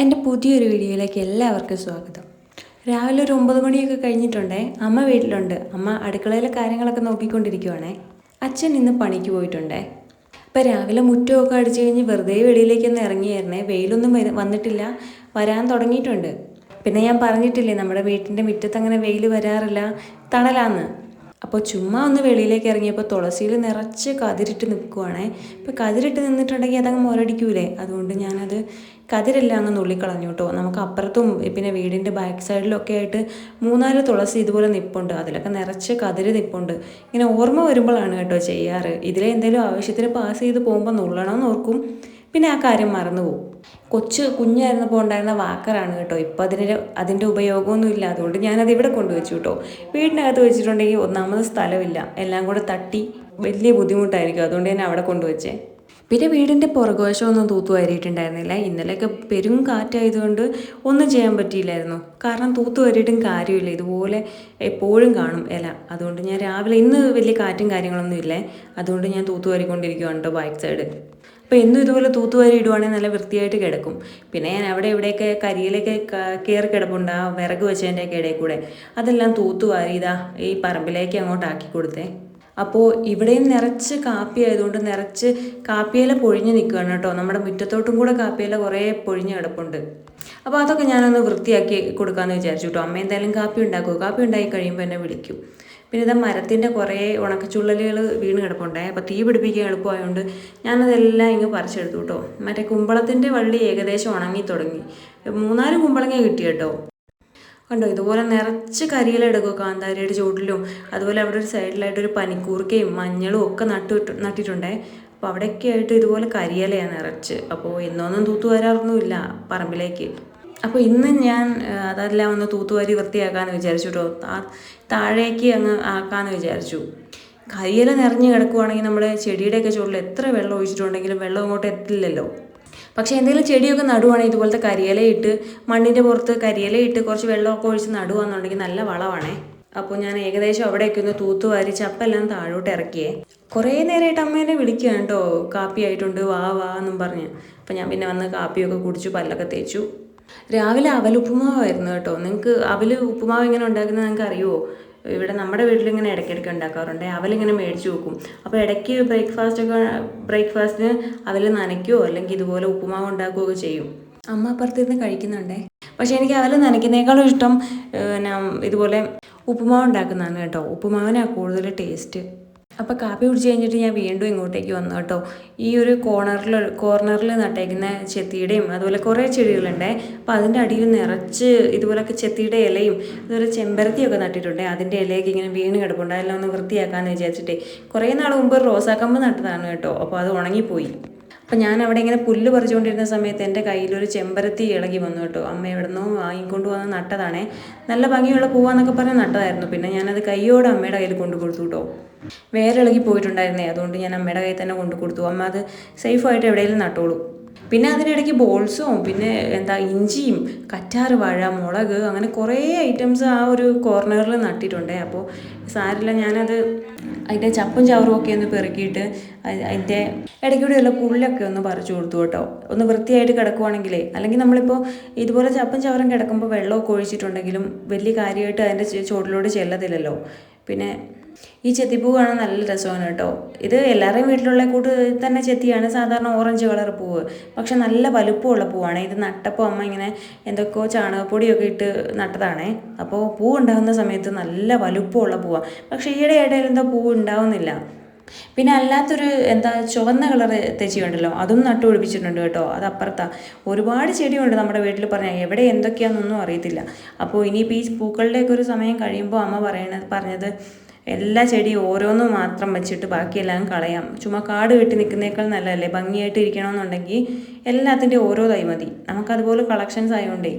എന്റെ പുതിയൊരു വീഡിയോയിലേക്ക് എല്ലാവർക്കും സ്വാഗതം. രാവിലെ ഒരു ഒമ്പത് മണിയൊക്കെ കഴിഞ്ഞിട്ടുണ്ടേ അമ്മ വീട്ടിലുണ്ട്. അമ്മ അടുക്കളയിലെ കാര്യങ്ങളൊക്കെ നോക്കിക്കൊണ്ടിരിക്കുവാണേ. അച്ഛൻ ഇന്ന് പണിക്ക് പോയിട്ടുണ്ടേ. അപ്പം രാവിലെ മുറ്റമൊക്കെ അടിച്ചു കഴിഞ്ഞ് വെറുതെ വെളിയിലേക്കൊന്ന് ഇറങ്ങിയായിരുന്നേ. വെയിലൊന്നും വന്നിട്ടില്ല. വരാൻ തുടങ്ങിയിട്ടുണ്ട്. പിന്നെ ഞാൻ പറഞ്ഞിട്ടില്ലേ നമ്മുടെ വീട്ടിന്റെ മുറ്റത്ത് അങ്ങനെ വെയിൽ വരാറില്ല തണലാന്ന്. അപ്പോൾ ചുമ്മാ ഒന്ന് വെളിയിലേക്ക് ഇറങ്ങിയപ്പോൾ തുളസിയിൽ നിറച്ച് കതിരിട്ട് നിൽക്കുവാണേ. ഇപ്പോൾ കതിരിട്ട് നിന്നിട്ടുണ്ടെങ്കിൽ അതങ്ങ് മുരടിക്കൂലേ? അതുകൊണ്ട് ഞാനത് കതിരെല്ലാം അങ്ങ് നുള്ളിക്കളഞ്ഞു കേട്ടോ. നമുക്ക് അപ്പുറത്തും പിന്നെ വീടിന്റെ ബാക്ക് സൈഡിലൊക്കെ ആയിട്ട് മൂന്നാൽ തുളസി ഇതുപോലെ നിപ്പുണ്ട്. അതിലൊക്കെ നിറച്ച് കതിര് നിപ്പുണ്ട്. ഇങ്ങനെ ഓർമ്മ വരുമ്പോഴാണ് കേട്ടോ ചെയ്യാറ്. ഇതിലെ എന്തെങ്കിലും ആവശ്യത്തിന് പാസ് ചെയ്ത് പോകുമ്പോൾ നുള്ളണമെന്ന് ഓർക്കും. പിന്നെ ആ കാര്യം മറന്നു പോകും കൊച്ചു കുഞ്ഞായിരുന്നപ്പോൾ ഉണ്ടായിരുന്ന വാക്കറാണ് കേട്ടോ. ഇപ്പം അതിന് അതിന്റെ ഉപയോഗമൊന്നും ഇല്ല. അതുകൊണ്ട് ഞാനത് ഇവിടെ കൊണ്ടുവച്ചു കേട്ടോ. വീടിനകത്ത് വെച്ചിട്ടുണ്ടെങ്കിൽ ഒന്നാമത് സ്ഥലമില്ല. എല്ലാം കൂടെ തട്ടി വലിയ ബുദ്ധിമുട്ടായിരിക്കും. അതുകൊണ്ട് ഞാൻ അവിടെ കൊണ്ടുവച്ചേ. പിന്നെ വീടിന്റെ പുറകുവശമൊന്നും തൂത്തു വാരിയിട്ടുണ്ടായിരുന്നില്ല. ഇന്നലെയൊക്കെ പെരും കാറ്റായതുകൊണ്ട് ഒന്നും ചെയ്യാൻ പറ്റിയില്ലായിരുന്നു. കാരണം തൂത്തുവാരിയിട്ടും കാര്യമില്ല. ഇതുപോലെ എപ്പോഴും കാണും ഇല. അതുകൊണ്ട് ഞാൻ രാവിലെ ഇന്ന് വലിയ കാറ്റും കാര്യങ്ങളൊന്നും ഇല്ലേ. അതുകൊണ്ട് ഞാൻ തൂത്തു വാരിക്കൊണ്ടിരിക്കുകയാണ് കേട്ടോ ബാക്ക് സൈഡ് അപ്പോൾ എന്നും ഇതുപോലെ തൂത്തുവാരി ഇടുവാണെങ്കിൽ നല്ല വൃത്തിയായിട്ട് കിടക്കും. പിന്നെ ഞാൻ അവിടെ ഇവിടെയൊക്കെ കരിയിലൊക്കെ കയറി കിടപ്പുണ്ട്. ആ വിറക് വെച്ചതിന്റെയൊക്കെ ഇടയിൽ കൂടെ. അതെല്ലാം തൂത്തുവാരി ഇതാ ഈ പറമ്പിലേക്ക് അങ്ങോട്ടാക്കി കൊടുത്തേ. അപ്പോൾ ഇവിടെയും നിറച്ച് കാപ്പി ആയതുകൊണ്ട് നിറച്ച് കാപ്പിയില പൊഴിഞ്ഞ് നിൽക്കുകയാണ് കേട്ടോ. നമ്മുടെ മുറ്റത്തോട്ടും കൂടെ കാപ്പിയില കുറേ പൊഴിഞ്ഞ് കിടപ്പുണ്ട്. അപ്പോൾ അതൊക്കെ ഞാനൊന്ന് വൃത്തിയാക്കി കൊടുക്കാമെന്ന് വിചാരിച്ചു കേട്ടോ. അമ്മ എന്തായാലും കാപ്പി ഉണ്ടാക്കുമോ കാപ്പി ഉണ്ടാക്കി കഴിയുമ്പോൾ എന്നെ വിളിക്കും. പിന്നെ ഇതാ മരത്തിന്റെ കുറേ ഉണക്കച്ചുള്ളലുകൾ വീണ് കിടപ്പുണ്ടായി അപ്പോൾ തീ പിടിപ്പിക്കാൻ എളുപ്പമായതുകൊണ്ട് ഞാനതെല്ലാം ഇങ്ങ് പറിച്ചെടുത്തു കേട്ടോ. മറ്റേ കുമ്പളത്തിന്റെ വള്ളി ഏകദേശം ഉണങ്ങി തുടങ്ങി. മൂന്നാൽ കുമ്പളങ്ങ കിട്ടി കേട്ടോ. കണ്ടോ ഇതുപോലെ നിറച്ച് കരിയില എടുക്കുക കാന്താരിയുടെ ചുവട്ടിലും അതുപോലെ അവിടെ ഒരു സൈഡിലായിട്ട് ഒരു പനിക്കൂർക്കയും മഞ്ഞളും ഒക്കെ നട്ടു നട്ടിട്ടുണ്ടേ. അപ്പോൾ അവിടെയൊക്കെ ആയിട്ട് ഇതുപോലെ കരിയിലയാണ് നിറച്ച്. അപ്പോൾ എന്നൊന്നും തൂത്തു വരാറൊന്നുമില്ല പറമ്പിലേക്ക്. അപ്പോൾ ഇന്ന് ഞാൻ അതെല്ലാം ഒന്ന് തൂത്തുവാരി വൃത്തിയാക്കാമെന്ന് വിചാരിച്ചു കേട്ടോ താഴേക്ക് അങ്ങ് ആക്കാമെന്ന് വിചാരിച്ചു. കരിയില നിറഞ്ഞ് കിടക്കുവാണെങ്കിൽ നമ്മുടെ ചെടിയുടെയൊക്കെ ചുവട്ടിൽ എത്ര വെള്ളം ഒഴിച്ചിട്ടുണ്ടെങ്കിലും വെള്ളം അങ്ങോട്ട് എത്തില്ലല്ലോ. പക്ഷേ എന്തെങ്കിലും ചെടിയൊക്കെ നടുവാണെങ്കിൽ ഇതുപോലത്തെ കരിയിലയിട്ട് മണ്ണിന്റെ പുറത്ത് കരിയിലയിട്ട് കുറച്ച് വെള്ളമൊക്കെ ഒഴിച്ച് നടുവാന്നുണ്ടെങ്കിൽ നല്ല വളമാണേ. അപ്പോൾ ഞാൻ ഏകദേശം അവിടെയൊക്കെ ഒന്ന് തൂത്തുവാരി ചപ്പെല്ലാം താഴോട്ട് ഇറക്കിയേ. കുറേ നേരമായിട്ട് അമ്മേനെ വിളിക്കുകയാണ് കേട്ടോ. കാപ്പി ആയിട്ടുണ്ട് വാ വാ എന്നും പറഞ്ഞ്. അപ്പം ഞാൻ പിന്നെ വന്ന് കാപ്പിയൊക്കെ കുടിച്ചു പല്ലൊക്കെ തേച്ചു. രാവിലെ അവലുപ്പുമാവായിരുന്നു കേട്ടോ. നിങ്ങൾക്ക് അവൽ ഉപ്പുമാവ് എങ്ങനെ ഉണ്ടാക്കുന്നത് നിങ്ങൾക്ക് അറിയുമോ ഇവിടെ നമ്മുടെ വീട്ടിൽ ഇങ്ങനെ ഇടയ്ക്കിടയ്ക്ക് ഉണ്ടാക്കാറുണ്ട്. അവലിങ്ങനെ മേടിച്ച് വെക്കും. അപ്പോൾ ഇടയ്ക്ക് ബ്രേക്ക്ഫാസ്റ്റ് ഒക്കെ ബ്രേക്ക്ഫാസ്റ്റിന് അവൽ നനയ്ക്കുകയോ അല്ലെങ്കിൽ ഇതുപോലെ ഉപ്പുമാവ് ഉണ്ടാക്കുകയോ ചെയ്യും. അമ്മ അപ്പുറത്തിരുന്ന് കഴിക്കുന്നുണ്ടേ? പക്ഷേ എനിക്ക് അവൽ നനയ്ക്കുന്നേക്കാളും ഇഷ്ടം ഇതുപോലെ ഉപ്പുമാവ് ഉണ്ടാക്കുന്നതാണ് കേട്ടോ. ഉപ്പുമാവിനാണ് കൂടുതൽ ടേസ്റ്റ് അപ്പോൾ കാപ്പി കുടിച്ച് കഴിഞ്ഞിട്ട് ഞാൻ വീണ്ടും ഇങ്ങോട്ടേക്ക് വന്നു കേട്ടോ. ഈ ഒരു കോർണറിൽ കോർണറിൽ നട്ടേക്കുന്ന ചെത്തിയുടെയും അതുപോലെ കുറേ ചെടികളുണ്ട്. അപ്പോൾ അതിന്റെ അടിയിൽ നിറച്ച് ഇതുപോലൊക്കെ ചെത്തിയുടെ ഇലയും അതുപോലെ ചെമ്പരത്തിയൊക്കെ നട്ടിട്ടുണ്ട്. അതിന്റെ ഇലയൊക്കെ ഇങ്ങനെ വീണ് കിടപ്പുണ്ട്. അതെല്ലാം ഒന്ന് വൃത്തിയാക്കാമെന്ന് വിചാരിച്ചിട്ടേ കുറേ നാൾ മുമ്പ് റോസാക്കമ്പ് നട്ടതാണ് കേട്ടോ. അപ്പോൾ അത് ഉണങ്ങിപ്പോയി. അപ്പം ഞാൻ അവിടെ ഇങ്ങനെ പുല്ല് പറിച്ചുകൊണ്ടിരുന്ന സമയത്ത് എന്റെ കയ്യിലൊരു ചെമ്പരത്തി ഇളകി വന്നു കേട്ടോ. അമ്മ എവിടെ നിന്നോ വാങ്ങിക്കൊണ്ട് വന്ന് നട്ടതാണേ. നല്ല ഭംഗിയുള്ള പൂവാന്നൊക്കെ പറഞ്ഞ് നട്ടതായിരുന്നു. പിന്നെ ഞാനത് കൈയോടെ അമ്മയുടെ കയ്യിൽ കൊണ്ടു കൊടുത്തു കേട്ടോ. വേറെ ഇളകി പോയിട്ടുണ്ടായിരുന്നേ. അതുകൊണ്ട് ഞാൻ അമ്മയുടെ കയ്യിൽ തന്നെ കൊണ്ടു കൊടുത്തു. അമ്മ അത് സേഫായിട്ട് എവിടെയെങ്കിലും നട്ടോളൂ. പിന്നെ അതിനിടയ്ക്ക് ബോൾസും പിന്നെ എന്താ ഇഞ്ചിയും കറ്റാറ് വാഴ മുളക് അങ്ങനെ കുറേ ഐറ്റംസ് ആ ഒരു കോർണറിൽ നട്ടിട്ടുണ്ട്. അപ്പോൾ സാരില്ല ഞാനത് അതിന്റെ ചപ്പും ചവറും ഒക്കെ ഒന്ന് പെറുക്കിയിട്ട് അതിന്റെ ഇടയ്ക്കൂടെയുള്ള പുല്ലൊക്കെ ഒന്ന് പറിച്ചു കൊടുത്തു കേട്ടോ. ഒന്ന് വൃത്തിയായിട്ട് കിടക്കുവാണെങ്കിലേ. അല്ലെങ്കിൽ നമ്മളിപ്പോൾ ഇതുപോലെ ചപ്പും ചവറും കിടക്കുമ്പോൾ വെള്ളമൊക്കെ ഒഴിച്ചിട്ടുണ്ടെങ്കിലും വലിയ കാര്യമായിട്ട് അതിന്റെ ചോട്ടിലോട് ചെല്ലത്തില്ലല്ലോ. പിന്നെ ഈ ചെത്തിപ്പൂ കാണാൻ നല്ല രസമാണ് കേട്ടോ. ഇത് എല്ലാവരുടെയും വീട്ടിലുള്ള കൂട്ട് തന്നെ ചെത്തിയാണ്. സാധാരണ ഓറഞ്ച് കളർ പൂവ്. പക്ഷെ നല്ല വലുപ്പമുള്ള പൂവാണ്. ഇത് നട്ടപ്പോൾ അമ്മ ഇങ്ങനെ എന്തൊക്കെയോ ചാണകപ്പൊടിയൊക്കെ ഇട്ട് നട്ടതാണേ. അപ്പോൾ പൂ ഉണ്ടാകുന്ന സമയത്ത് നല്ല വലുപ്പമുള്ള പൂവാണ് പക്ഷേ ഈയിടെ ഇടയിൽ എന്തോ പൂ ഉണ്ടാവുന്നില്ല. പിന്നെ അല്ലാത്തൊരു എന്താ ചുവന്ന കളർ തെച്ചി ഉണ്ടല്ലോ നട്ടു പിടിപ്പിച്ചിട്ടുണ്ട് കേട്ടോ. അത് അപ്പുറത്താണ് ഒരുപാട് ചെടിയുണ്ട് നമ്മുടെ വീട്ടിൽ പറഞ്ഞാൽ എവിടെ എന്തൊക്കെയാണെന്നൊന്നും അറിയത്തില്ല. അപ്പോൾ ഇനിയിപ്പോൾ ഈ പൂക്കളുടെയൊക്കെ ഒരു സമയം കഴിയുമ്പോൾ അമ്മ പറയണത് പറഞ്ഞത് എല്ലാ ചെടിയും ഓരോന്നും മാത്രം വെച്ചിട്ട് ബാക്കിയെല്ലാം കളയാം. ചുമ്മാ കാട് കെട്ടി നിൽക്കുന്നേക്കാൾ നല്ലതല്ലേ? ഭംഗിയായിട്ട് ഇരിക്കണമെന്നുണ്ടെങ്കിൽ എല്ലാത്തിന്റെ ഓരോ തൈ മതി. നമുക്കതുപോലെ കളക്ഷൻസ് ആയതുകൊണ്ടേ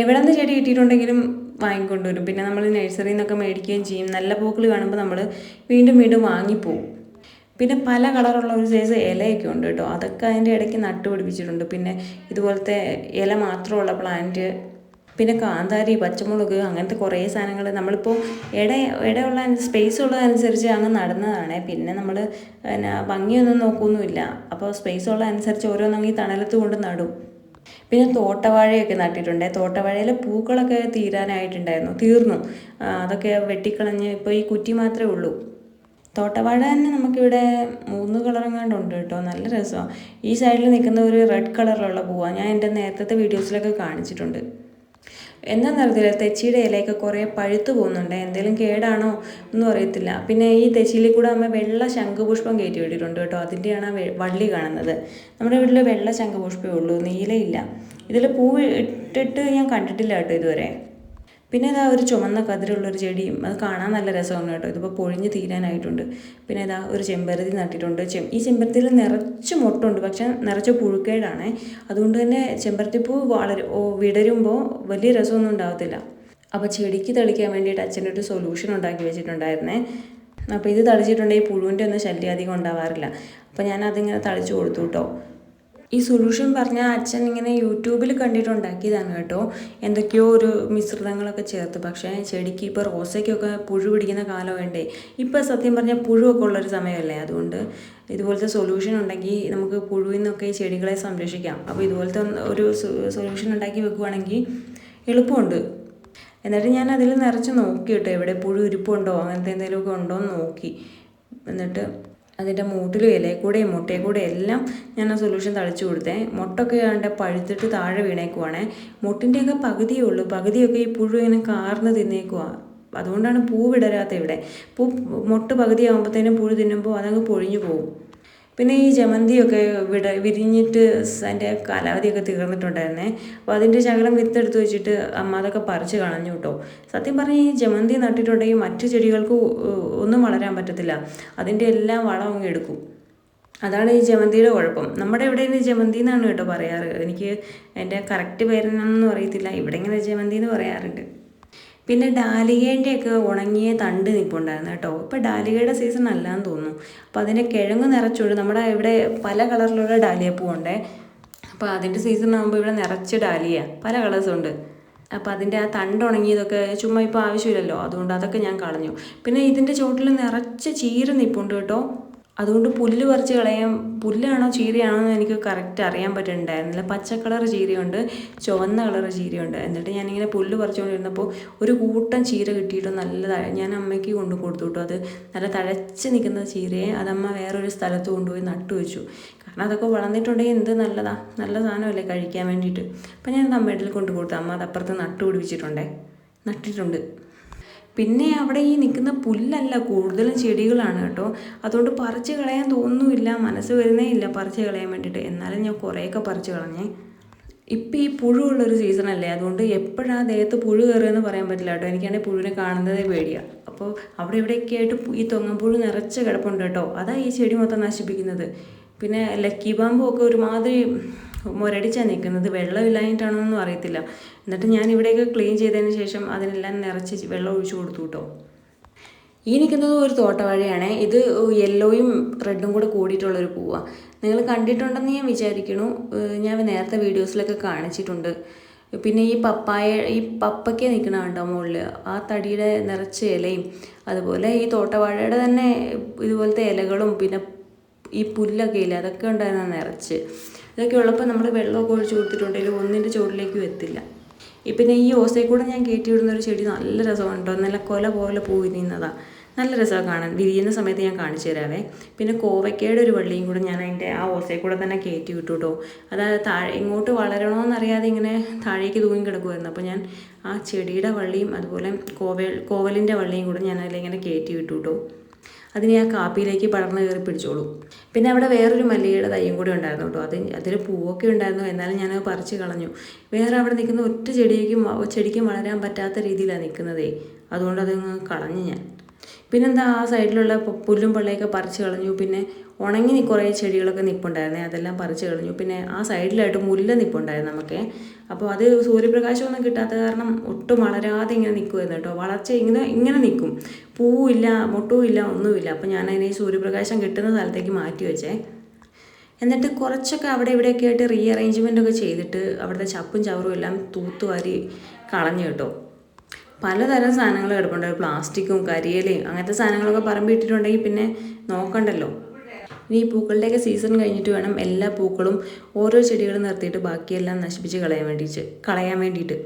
എവിടെ നിന്ന് ചെടി കിട്ടിയിട്ടുണ്ടെങ്കിലും വാങ്ങിക്കൊണ്ടുവരും പിന്നെ നമ്മൾ നഴ്സറിയിൽ നിന്നൊക്കെ മേടിക്കുകയും ചെയ്യും. നല്ല പൂക്കൾ കാണുമ്പോൾ നമ്മൾ വീണ്ടും വീണ്ടും വാങ്ങിപ്പോവും. പിന്നെ പല കളറുള്ള ഒരു സൈസ് ഇലയൊക്കെ ഉണ്ട് കേട്ടോ. അതൊക്കെ അതിന്റെ ഇടയ്ക്ക് നട്ടുപിടിപ്പിച്ചിട്ടുണ്ട്. പിന്നെ ഇതുപോലത്തെ ഇല മാത്രമുള്ള പ്ലാന്റ് പിന്നെ കാന്താരി പച്ചമുളക് അങ്ങനത്തെ കുറേ സാധനങ്ങൾ നമ്മളിപ്പോൾ ഇട ഇടയുള്ള സ്പേസ് ഉള്ളതനുസരിച്ച് അങ്ങ് നടന്നതാണ്. പിന്നെ നമ്മൾ പിന്നെ ഭംഗിയൊന്നും നോക്കുകയൊന്നുമില്ല അപ്പോൾ സ്പേസ് ഉള്ളതനുസരിച്ച് ഓരോന്നും ഈ തണലത്ത് കൊണ്ട് നടും. പിന്നെ തോട്ടവാഴയൊക്കെ നട്ടിട്ടുണ്ട്. തോട്ടവാഴയിലെ പൂക്കളൊക്കെ തീരാനായിട്ടുണ്ടായിരുന്നു. തീർന്നു. അതൊക്കെ വെട്ടിക്കളഞ്ഞ് ഇപ്പോൾ ഈ കുറ്റി മാത്രമേ ഉള്ളൂ. തോട്ടവാഴ തന്നെ നമുക്കിവിടെ മൂന്ന് കളറെങ്ങാണ്ട് ഉണ്ട് കേട്ടോ. നല്ല രസമാണ് ഈ സൈഡിൽ നിൽക്കുന്ന ഒരു റെഡ് കളറിലുള്ള പൂവാണ് ഞാൻ എന്റെ നേരത്തെ വീഡിയോസിലൊക്കെ കാണിച്ചിട്ടുണ്ട്. എന്താണെന്നറിയത്തില്ല തെച്ചിയുടെ ഇലയൊക്കെ കുറേ പഴുത്തു പോകുന്നുണ്ട്. എന്തെങ്കിലും കേടാണോ ഒന്നും അറിയത്തില്ല. പിന്നെ ഈ തെച്ചിയിൽ കൂടെ അമ്മ വെള്ള ശംഖുപുഷ്പം കയറ്റി വിട്ടിട്ടുണ്ട് കേട്ടോ. അതിന്റെയാണ് ആ വള്ളി കാണുന്നത്. നമ്മുടെ വീട്ടിൽ വെള്ള ശംഖുപുഷ്പമേ ഉള്ളൂ. നീലയില്ല. ഇതിൽ പൂവ് ഇട്ടിട്ട് ഞാൻ കണ്ടിട്ടില്ല കേട്ടോ ഇതുവരെ. പിന്നെ ഇതാ ഒരു ചുമന്ന കതിരുള്ളൊരു ചെടിയും അത് കാണാൻ നല്ല രസമാണ് കേട്ടോ. ഇതിപ്പോൾ പൊഴിഞ്ഞ് തീരാനായിട്ടുണ്ട്. പിന്നെ ഇതാ ഒരു ചെമ്പരത്തി നട്ടിട്ടുണ്ട്. ചെം ഈ ചെമ്പരത്തിയിൽ നിറച്ച് മുട്ടുണ്ട് പക്ഷേ നിറച്ച് പുഴുക്കേടാണ്. അതുകൊണ്ട് തന്നെ ചെമ്പരത്തിപ്പൂ വളരെ ഓ വിടരുമ്പോൾ വലിയ രസമൊന്നും ഉണ്ടാകത്തില്ല അപ്പോൾ ചെടിക്ക് തളിക്കാൻ വേണ്ടിയിട്ട് അച്ഛന്റെ ഒരു സൊല്യൂഷൻ ഉണ്ടാക്കി വെച്ചിട്ടുണ്ടായിരുന്നേ. അപ്പോൾ ഇത് തളിച്ചിട്ടുണ്ടെങ്കിൽ പുഴുവിന്റെ ഒന്നും ശല്യം അധികം ഉണ്ടാവാറില്ല. അപ്പോൾ ഞാൻ അതിങ്ങനെ തളിച്ചു കൊടുത്തു കേട്ടോ. ഈ സൊല്യൂഷൻ പറഞ്ഞ അച്ഛൻ ഇങ്ങനെ യൂട്യൂബിൽ കണ്ടിട്ടുണ്ടാക്കിയതാണ് കേട്ടോ. എന്തൊക്കെയോ ഒരു മിശ്രിതങ്ങളൊക്കെ ചേർത്ത്. പക്ഷേ ചെടിക്ക് ഇപ്പോൾ റോസയ്ക്കൊക്കെ പുഴു പിടിക്കുന്ന കാലം വേണ്ടേ ഇപ്പോൾ സത്യം പറഞ്ഞാൽ പുഴുവൊക്കെ ഉള്ളൊരു സമയമല്ലേ? അതുകൊണ്ട് ഇതുപോലത്തെ സൊല്യൂഷൻ ഉണ്ടെങ്കിൽ നമുക്ക് പുഴുവിൽ നിന്നൊക്കെ ഈ ചെടികളെ സംരക്ഷിക്കാം. അപ്പോൾ ഇതുപോലത്തെ ഒരു സൊല്യൂഷൻ ഉണ്ടാക്കി വെക്കുവാണെങ്കിൽ എളുപ്പമുണ്ട്. എന്നിട്ട് ഞാൻ അതിൽ നിറച്ച് നോക്കി കേട്ടോ. എവിടെ പുഴു ഇരിപ്പുണ്ടോ? അങ്ങനത്തെ എന്തെങ്കിലുമൊക്കെ ഉണ്ടോ എന്ന് നോക്കി. എന്നിട്ട് അതിന്റെ മൂട്ടിലും ഇലയിൽ കൂടെയും മുട്ടയിൽ കൂടെ എല്ലാം ഞാൻ ആ സൊല്യൂഷൻ തളിച്ചു കൊടുത്തേ. മുട്ടൊക്കെ കണ്ട പഴുത്തിട്ട് താഴെ വീണേക്കുവാണേ. മുട്ടിന്റെയൊക്കെ പകുതിയേ ഉള്ളൂ. പകുതിയൊക്കെ ഈ പുഴു ഇങ്ങനെ കാർന്ന് തിന്നേക്കുവാ. അതുകൊണ്ടാണ് പൂ വിടരാത്ത ഇവിടെ. പൂ മുട്ട് പകുതിയാകുമ്പോഴത്തേനും പുഴു തിന്നുമ്പോൾ അതങ്ങ് പൊഴിഞ്ഞു പോകും. പിന്നെ ഈ ജമന്തിയൊക്കെ വിട വിരിഞ്ഞിട്ട് അതിന്റെ കാലാവധിയൊക്കെ തീർന്നിട്ടുണ്ടായിരുന്നേ. അപ്പോൾ അതിന്റെ ശകലം വിത്തെടുത്ത് വെച്ചിട്ട് അമ്മ അതൊക്കെ പറിച്ച് കളഞ്ഞു കേട്ടോ സത്യം പറഞ്ഞാൽ ഈ ജമന്തി നട്ടിട്ടുണ്ടെങ്കിൽ മറ്റു ചെടികൾക്ക് ഒന്നും വളരാൻ പറ്റത്തില്ല. അതിന്റെ എല്ലാം വളം അങ്ങ് എടുക്കും. അതാണ് ഈ ജമന്തിയുടെ കുഴപ്പം. നമ്മുടെ ഇവിടെ നിന്ന് ജമന്തി എന്നാണ് കേട്ടോ പറയാറ്. എനിക്ക് എന്റെ കറക്റ്റ് പേരെന്നൊന്നും അറിയത്തില്ല. ഇവിടെ ഇങ്ങനെ ജമന്തി എന്ന് പറയാറുണ്ട്. പിന്നെ ഡാലികേന്റെയൊക്കെ ഉണങ്ങിയ തണ്ട് നിൽപ്പുണ്ടായിരുന്നു കേട്ടോ. ഇപ്പോൾ ഡാലികയുടെ സീസൺ അല്ലാന്ന് തോന്നുന്നു. അപ്പോൾ അതിന്റെ കിഴങ്ങ് നിറച്ചുകൊണ്ട് നമ്മുടെ ഇവിടെ പല കളറിലുള്ള ഡാലിയപ്പൂവുണ്ടേ. അപ്പോൾ അതിന്റെ സീസൺ ആകുമ്പോൾ ഇവിടെ നിറച്ച് ഡാലിയ. പല കളേഴ്സ് ഉണ്ട്. അപ്പോൾ അതിന്റെ ആ തണ്ട് ഉണങ്ങിയതൊക്കെ ചുമ്മാ ഇപ്പോൾ ആവശ്യമില്ലല്ലോ. അതുകൊണ്ട് അതൊക്കെ ഞാൻ കളഞ്ഞു. പിന്നെ ഇതിന്റെ ചുവട്ടിൽ നിറച്ച് ചീര നിൽപ്പുണ്ട് കേട്ടോ. അതുകൊണ്ട് പുല്ല് പറിച്ച് കളയാൻ പുല്ലാണോ ചീരയാണോ എന്ന് എനിക്ക് കറക്റ്റ് അറിയാൻ പറ്റുന്നുണ്ടായിരുന്നില്ല പച്ച കളർ ചീരയുണ്ട് ചുവന്ന കളർ ചീരയുണ്ട്. എന്നിട്ട് ഞാനിങ്ങനെ പുല്ല് പറിച്ചുകൊണ്ടിരുന്നപ്പോൾ ഒരു കൂട്ടം ചീര കിട്ടിയിട്ട് നല്ലതായി ഞാൻ അമ്മയ്ക്ക് കൊണ്ടു കൊടുത്തു കേട്ടോ അത് നല്ല തഴച്ച് നിൽക്കുന്ന ചീരയെ അതമ്മ വേറൊരു സ്ഥലത്ത് കൊണ്ടുപോയി നട്ടു വെച്ചു. കാരണം അതൊക്കെ വളർന്നിട്ടുണ്ടെങ്കിൽ എന്ത് നല്ലതാ? നല്ല സാധനമല്ലേ കഴിക്കാൻ വേണ്ടിയിട്ട്. അപ്പം ഞാൻ അമ്മയുടെ കൊണ്ട് കൊടുത്തു. അമ്മ അത് അപ്പുറത്ത് നട്ടു പിടിപ്പിച്ചിട്ടുണ്ടേ നട്ടിട്ടുണ്ട്. പിന്നെ അവിടെ ഈ നിൽക്കുന്ന പുല്ലല്ല കൂടുതലും ചെടികളാണ് കേട്ടോ. അതുകൊണ്ട് പറിച്ച് കളയാൻ തോന്നുന്നില്ല മനസ്സ് വരുന്നേ ഇല്ല പറിച്ച് കളയാൻ വേണ്ടിയിട്ട്. എന്നാലും ഞാൻ കുറേയൊക്കെ പറിച്ച് കളഞ്ഞേ. ഇപ്പം ഈ പുഴുള്ളൊരു സീസണല്ലേ അതുകൊണ്ട് എപ്പോഴാണ് ദേഹത്ത് പുഴു കയറുകയെന്ന് പറയാൻ പറ്റില്ല കേട്ടോ. എനിക്കാണെങ്കിൽ പുഴുവിനെ കാണുന്നതേ പേടിയാണ് അപ്പോൾ അവിടെ ഇവിടെയൊക്കെ ആയിട്ട് ഈ തൊങ്ങപ്പുഴു നിറച്ച് കിടപ്പുണ്ട് കേട്ടോ. അതാണ് ഈ ചെടി മൊത്തം നശിപ്പിക്കുന്നത്. പിന്നെ ലക്കി ബാമ്പൊക്കെ ഒരുമാതിരി മുരടിച്ചാണ് നിൽക്കുന്നത് വെള്ളമില്ലാഞ്ഞിട്ടാണോന്നും അറിയത്തില്ല. എന്നിട്ട് ഞാൻ ഇവിടെയൊക്കെ ക്ലീൻ ചെയ്തതിന് ശേഷം അതിനെല്ലാം നിറച്ച് വെള്ളം ഒഴിച്ചു കൊടുത്തു കേട്ടോ ഈ നിൽക്കുന്നത് ഒരു തോട്ടവാഴയാണ്. ഇത് യെല്ലോയും റെഡും കൂടെ കൂടിയിട്ടുള്ളൊരു പൂവാണ് നിങ്ങൾ കണ്ടിട്ടുണ്ടെന്ന് ഞാൻ വിചാരിക്കണു ഞാൻ നേരത്തെ വീഡിയോസിലൊക്കെ കാണിച്ചിട്ടുണ്ട്. പിന്നെ ഈ പപ്പായ ഈ പപ്പയ്ക്ക് നിൽക്കണ കണ്ടോ മുകളിൽ ആ തടിയുടെ നിറച്ച ഇലയും അതുപോലെ ഈ തോട്ടവാഴയുടെ തന്നെ ഇതുപോലത്തെ ഇലകളും പിന്നെ ഈ പുല്ലൊക്കെ ഇല്ല അതൊക്കെ ഉണ്ടായിരുന്നു നിറച്ച്. ഇതൊക്കെ ഉള്ളപ്പോൾ നമ്മൾ വെള്ളമൊക്കെ ഒഴിച്ച് കൊടുത്തിട്ടുണ്ടെങ്കിൽ ഒന്നിന്റെ ചുവട്ടിലേക്കും എത്തില്ല. ഇപ്പം ഈ ഓസയിൽ കൂടെ ഞാൻ കയറ്റി വിടുന്ന ഒരു ചെടി നല്ല രസമാണ് കേട്ടോ നല്ല കൊല പോലെ പൂ വിരിയുന്നതാണ് നല്ല രസമാണ് കാണാൻ. വിരിയുന്ന സമയത്ത് ഞാൻ കാണിച്ചു തരാവേ. പിന്നെ കോവയ്ക്കയുടെ ഒരു വള്ളിയും കൂടെ ഞാൻ അതിന്റെ ആ ഓസയിൽ കൂടെ തന്നെ കയറ്റി വിട്ടു കേട്ടോ അതായത് താഴെ ഇങ്ങോട്ട് വളരണമെന്നറിയാതെ ഇങ്ങനെ താഴേക്ക് തൂങ്ങി കിടക്കുമായിരുന്നു അപ്പോൾ ഞാൻ ആ ചെടിയുടെ വള്ളിയും അതുപോലെ കോവൽ കോവലിന്റെ വള്ളിയും കൂടെ ഞാൻ അതിലിങ്ങനെ കയറ്റി വിട്ടു കേട്ടോ അതിനെ ആ കാപ്പിയിലേക്ക് പടർന്നു കയറി പിടിച്ചോളൂ. പിന്നെ അവിടെ വേറൊരു മല്ലികയുടെ തൈയും കൂടി ഉണ്ടായിരുന്നു കേട്ടോ. അത് അതിൽ പൂവൊക്കെ ഉണ്ടായിരുന്നു. എന്നാലും ഞാനത് പറിച്ച് കളഞ്ഞു. വേറെ അവിടെ നിൽക്കുന്ന ഒറ്റ ചെടിക്കും ചെടിക്കും വളരാൻ പറ്റാത്ത രീതിയിലാണ് നിൽക്കുന്നതേ. അതുകൊണ്ട് അതങ്ങ് കളഞ്ഞു ഞാൻ. പിന്നെന്താ ആ സൈഡിലുള്ള പുല്ലും പള്ളയൊക്കെ പറിച്ച് കളഞ്ഞു. പിന്നെ ഉണങ്ങി കുറേ ചെടികളൊക്കെ നിൽപ്പുണ്ടായിരുന്നേ അതെല്ലാം പറിച്ച് കളഞ്ഞു. പിന്നെ ആ സൈഡിലായിട്ട് മുല്ല നിൽപ്പുണ്ടായിരുന്നു നമുക്ക്. അപ്പോൾ അത് സൂര്യപ്രകാശമൊന്നും കിട്ടാത്ത കാരണം ഒട്ടും വളരാതെ ഇങ്ങനെ നിൽക്കുമായിരുന്നു കേട്ടോ. വളർച്ച ഇങ്ങനെ ഇങ്ങനെ നിൽക്കും പൂവില്ല മുട്ടുമില്ല ഒന്നുമില്ല അപ്പോൾ ഞാൻ അതിനെ സൂര്യപ്രകാശം കിട്ടുന്ന സ്ഥലത്തേക്ക് മാറ്റി വെച്ചേ. എന്നിട്ട് കുറച്ചൊക്കെ അവിടെ ഇവിടെയൊക്കെ ആയിട്ട് റീ അറേഞ്ച്മെന്റ് ഒക്കെ ചെയ്തിട്ട് അവിടുത്തെ ചപ്പും ചവറും എല്ലാം തൂത്തുവാരി കളഞ്ഞു കേട്ടോ. പലതരം സാധനങ്ങൾ കിടപ്പുണ്ട്. പ്ലാസ്റ്റിക്കും കരിയിലയും അങ്ങനത്തെ സാധനങ്ങളൊക്കെ പറമ്പിട്ടിട്ടുണ്ടെങ്കിൽ പിന്നെ നോക്കണ്ടല്ലോ. ഇനി ഈ പൂക്കളുടെയൊക്കെ സീസൺ കഴിഞ്ഞിട്ട് വേണം എല്ലാ പൂക്കളും ഓരോ ചെടികളും നിർത്തിയിട്ട് ബാക്കിയെല്ലാം നശിപ്പിച്ച് കളയാൻ വേണ്ടിയിട്ട് കളയാൻ വേണ്ടിയിട്ട്.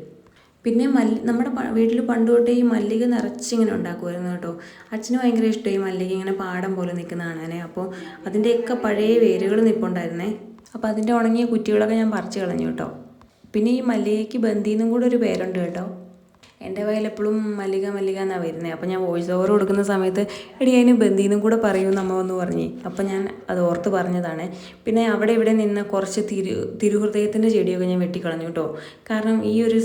പിന്നെ മല്ലി നമ്മുടെ വീട്ടിൽ പണ്ട് തൊട്ടേ ഈ മല്ലിക നിറച്ചിങ്ങനെ ഉണ്ടാക്കുമായിരുന്നു കേട്ടോ. അച്ഛന് ഭയങ്കര ഇഷ്ടമായി മല്ലിക ഇങ്ങനെ പാടം പോലെ നിൽക്കുന്ന കാണാനേ. അപ്പോൾ അതിന്റെയൊക്കെ പഴയ വേരുകൾ നിൽപ്പുണ്ടായിരുന്നേ അപ്പോൾ അതിന്റെ ഉണങ്ങിയ കുറ്റികളൊക്കെ ഞാൻ പറിച്ച് കളഞ്ഞു കേട്ടോ. പിന്നെ ഈ മല്ലികയ്ക്ക് ബന്ദിന്നും കൂടെ ഒരു പേരുണ്ട് കേട്ടോ. എന്റെ വയൽ എപ്പോഴും മല്ലിക മല്ലിക എന്നാണ് വരുന്നത് അപ്പോൾ ഞാൻ വോയിസ് ഓവർ കൊടുക്കുന്ന സമയത്ത് എടി അതിന് ബന്ധീനും കൂടെ നമ്മ എന്ന് പറഞ്ഞ്. അപ്പോൾ ഞാൻ അത് ഓർത്ത് പറഞ്ഞതാണ്. പിന്നെ അവിടെ ഇവിടെ നിന്ന് കുറച്ച് തിരു തിരുഹൃദയത്തിന്റെ ചെടിയൊക്കെ ഞാൻ വെട്ടിക്കളഞ്ഞു കേട്ടോ കാരണം ഈ ഒരു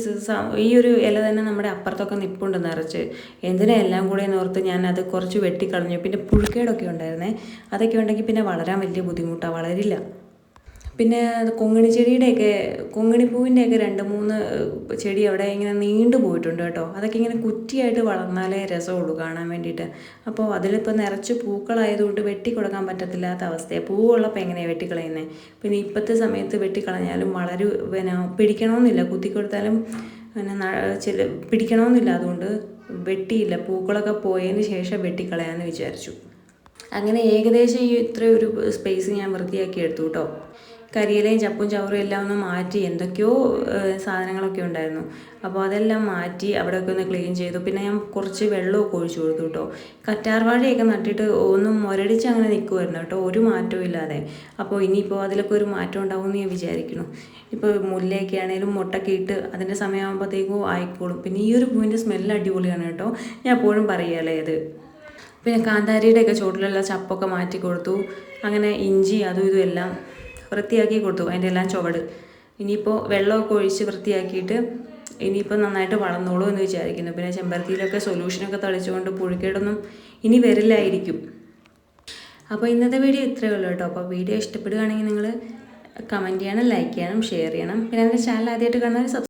ഈ ഒരു ഇല തന്നെ നമ്മുടെ അപ്പുറത്തൊക്കെ നിപ്പുണ്ട് നിറച്ച്. എന്തിനാ എല്ലാം കൂടെ ഓർത്ത് ഞാൻ അത് കുറച്ച് വെട്ടിക്കളഞ്ഞു. പിന്നെ പുഴുക്കേടൊക്കെ ഉണ്ടായിരുന്നേ. അതൊക്കെ ഉണ്ടെങ്കിൽ പിന്നെ വളരാൻ വലിയ ബുദ്ധിമുട്ടാണ് വളരില്ല. പിന്നെ കൊങ്ങിണി ചെടിയുടെയൊക്കെ കൊങ്ങിണിപ്പൂവിന്റെയൊക്കെ രണ്ട് മൂന്ന് ചെടി അവിടെ ഇങ്ങനെ നീണ്ടു പോയിട്ടുണ്ട് കേട്ടോ. അതൊക്കെ ഇങ്ങനെ കുറ്റിയായിട്ട് വളർന്നാലേ രസമുള്ളൂ കാണാൻ വേണ്ടിയിട്ട്. അപ്പോൾ അതിലിപ്പോൾ നിറച്ച് പൂക്കളായതുകൊണ്ട് വെട്ടിക്കൊടുക്കാൻ പറ്റത്തില്ലാത്ത അവസ്ഥയാണ്. പൂവുള്ളപ്പോൾ എങ്ങനെയാണ് വെട്ടിക്കളയുന്നത് പിന്നെ ഇപ്പോഴത്തെ സമയത്ത് വെട്ടിക്കളഞ്ഞാലും വളരെ പിന്നെ പിടിക്കണമെന്നില്ല. കുത്തിക്കൊടുത്താലും പിന്നെ ചില പിടിക്കണമെന്നില്ല. അതുകൊണ്ട് വെട്ടിയില്ല. പൂക്കളൊക്കെ പോയതിന് ശേഷം വെട്ടിക്കളയാമെന്ന് വിചാരിച്ചു. അങ്ങനെ ഏകദേശം ഈ ഇത്ര ഒരു സ്പേസ് ഞാൻ വൃത്തിയാക്കി എടുത്തു കേട്ടോ. കരിയിലയും ചപ്പും ചവറും എല്ലാം ഒന്ന് മാറ്റി എന്തൊക്കെയോ സാധനങ്ങളൊക്കെ ഉണ്ടായിരുന്നു. അപ്പോൾ അതെല്ലാം മാറ്റി അവിടെയൊക്കെ ഒന്ന് ക്ലീൻ ചെയ്തു. പിന്നെ ഞാൻ കുറച്ച് വെള്ളമൊക്കെ ഒഴിച്ചു കൊടുത്തു കേട്ടോ. കറ്റാർവാഴയൊക്കെ നട്ടിട്ട് ഒന്നും മുരടിച്ച് അങ്ങനെ നിൽക്കുമായിരുന്നു കേട്ടോ. ഒരു മാറ്റവും ഇല്ലാതെ. അപ്പോൾ ഇനിയിപ്പോൾ അതിലൊക്കെ ഒരു മാറ്റം ഉണ്ടാവുമെന്ന് ഞാൻ വിചാരിക്കുന്നു. ഇപ്പോൾ മുല്ലയൊക്കെ ആണെങ്കിലും മുട്ടൊക്കെ ഇട്ട് അതിന്റെ സമയമാകുമ്പോഴത്തേക്കും ആയിക്കോളും. പിന്നെ ഈ ഒരു പൂവിന്റെ സ്മെല്ല് അടിപൊളിയാണ് കേട്ടോ. ഞാൻ എപ്പോഴും പറയാലേ അത്. പിന്നെ കാന്താരിയുടെയൊക്കെ ചോട്ടിലുള്ള ചപ്പൊക്കെ മാറ്റി കൊടുത്തു. അങ്ങനെ ഇഞ്ചി അതും ഇതും എല്ലാം വൃത്തിയാക്കി കൊടുത്തു. അതിന്റെ എല്ലാം ചുവട്. ഇനിയിപ്പോൾ വെള്ളമൊക്കെ ഒഴിച്ച് വൃത്തിയാക്കിയിട്ട് ഇനിയിപ്പോൾ നന്നായിട്ട് വളർന്നോളൂ എന്ന് വിചാരിക്കുന്നു. പിന്നെ ചെമ്പരത്തിയിലൊക്കെ സൊല്യൂഷനൊക്കെ തളിച്ചുകൊണ്ട് പുഴുക്കേടൊന്നും ഇനി വരില്ലായിരിക്കും. അപ്പോൾ ഇന്നത്തെ വീഡിയോ ഇത്രയേ ഉള്ളൂ കേട്ടോ. അപ്പോൾ വീഡിയോ ഇഷ്ടപ്പെടുകയാണെങ്കിൽ നിങ്ങൾ കമന്റ് ചെയ്യണം ലൈക്ക് ചെയ്യണം ഷെയർ ചെയ്യണം. പിന്നെ എന്റെ ചാനൽ ആദ്യമായിട്ട് കാണുന്നവർ